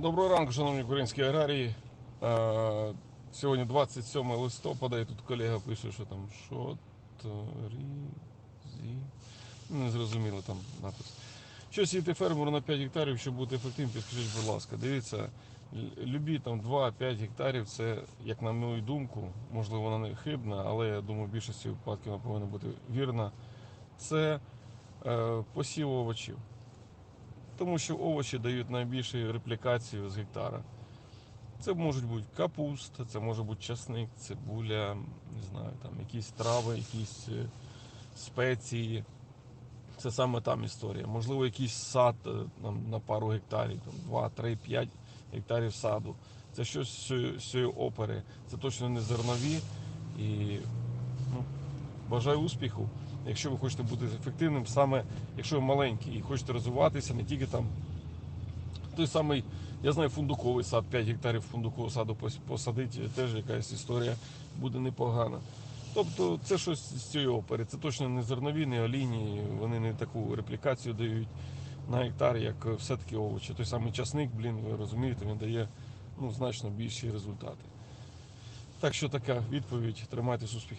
Доброго ранку, шановні українські аграрії. Е, Сьогодні 27 листопада, і тут колега пише, що там шотрізі. Не зрозуміло там напис. Що сіяти фермеру на 5 гектарів, щоб бути ефективним, підскажіть, будь ласка. Дивіться, любі там 2-5 гектарів, це, як на мою думку, можливо, вона не хибна, але я думаю, в більшості випадків вона повинна бути вірна. Це е, посів овочів. Тому що овочі дають найбільшу реплікацію з гектара. Це можуть бути капуста, це може бути часник, цибуля, не знаю, там якісь трави, якісь е, спеції. Це саме там історія. Можливо, якийсь сад е, там, на пару гектарів, там 2, 3, 5 гектарів саду. Це щось з цієї- опери. Це точно не зернові. І бажаю успіху. Якщо ви хочете бути ефективним, саме якщо ви маленький і хочете розвиватися, не тільки там той самий, я знаю, фундуковий сад, 5 гектарів фундукового саду пос- посадити, теж якась історія буде непогана. Тобто це щось з цієї опери. Це точно не зернові, не олійні, вони не таку реплікацію дають на гектар, як все-таки овочі. Той самий часник, блін, ви розумієте, він дає ну, значно більші результати. Так що така відповідь. Тримайтесь успіхів.